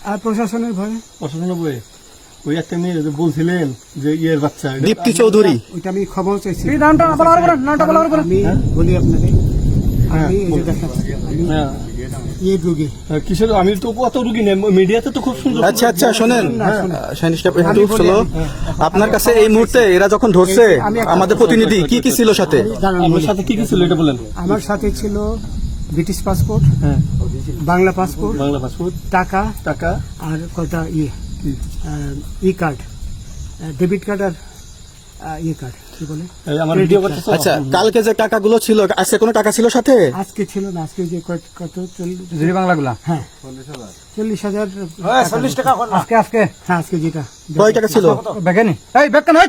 আর প্রশাসনের ভয়ে? প্রশাসনের বইয়ে ওই একটা মেয়ে বলছিলেন যে ইয়ের বাচ্চা দীপ্তি চৌধুরী। ওইটা আমি খবর চাইছি। নামটা বলা হবে নামটা বলা হবে আমি বলি আপনাকে আমি এই দেখাচ্ছি আমি হ্যাঁ। কিসের আমি তো কত রুগী নেই মিডিয়াতে তো খুব সুন্দর আচ্ছা আচ্ছা শোনেন। আপনার কাছে এই মুহূর্তে এরা যখন ধরছে আমাদের প্রতিনিধি কি কি ছিল সাথে? আমার সাথে কি কি ছিল এটা বলেন। আমার সাথে ছিল ব্রিটিশ পাসপোর্ট হ্যাঁ। বাংলা পাসপোর্ট বাংলা পাসপোর্ট টাকা টাকা আর কটা ইয়ে কি? ই কার্ড ডেবিট কার্ড আর আহ, ইয়ে কার্ড কি বলে? আমার ভিডিও card। আচ্ছা কালকে যে টাকাগুলো ছিল আজকে কোনো টাকা ছিল সাথে? আজকে ছিল না আজকে যে কত- কত চল্লিশ জিরি বাংলাগুলা? হ্যাঁ। চল্লিশ হাজার। চল্লিশ টাকা আজকে আজকে হ্যাঁ আজকে যেটা। কয় টাকা ছিল? বেগানি। এই বেকান হই